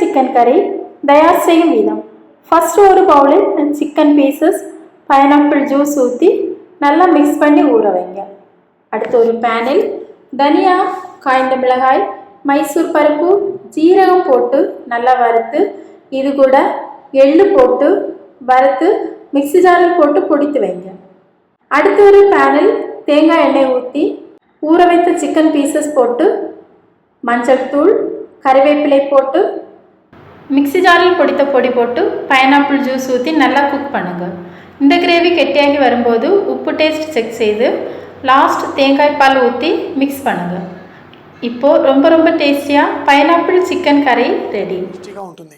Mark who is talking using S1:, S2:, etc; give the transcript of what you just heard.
S1: Chicken கறி. தயார் செய்யும் விதம். ஃபஸ்ட்டு ஒரு பவுலில் சிக்கன் பீசஸ் பைனாப்பிள் ஜூஸ் ஊற்றி நல்லா மிக்ஸ் பண்ணி ஊற வைங்க. அடுத்து ஒரு பேனில் தனியா காய்ந்த மிளகாய் மைசூர் பருப்பு ஜீரகம் போட்டு நல்லா வறுத்து இது கூட எள்ளு போட்டு வறுத்து மிக்ஸி ஜாரில் போட்டு பொடித்து வைங்க. அடுத்து ஒரு பேனில் தேங்காய் எண்ணெய் ஊற்றி ஊற வைத்த சிக்கன் பீசஸ் போட்டு மஞ்சள் தூள் கறிவேப்பிலை போட்டு மிக்ஸி ஜாரில் பொடித்த பொடி போட்டு பைனாப்பிள் ஜூஸ் ஊற்றி நல்லா குக் பண்ணுங்கள் இந்த கிரேவி கெட்டியாகி வரும்போது உப்பு டேஸ்ட் செக் செய்து லாஸ்ட் தேங்காய் பால் ஊற்றி மிக்ஸ் பண்ணுங்கள் இப்போது ரொம்ப ரொம்ப டேஸ்டியாக பைனாப்பிள் சிக்கன் கறி ரெடி
S2: టేస్టీగా ఉంటుంది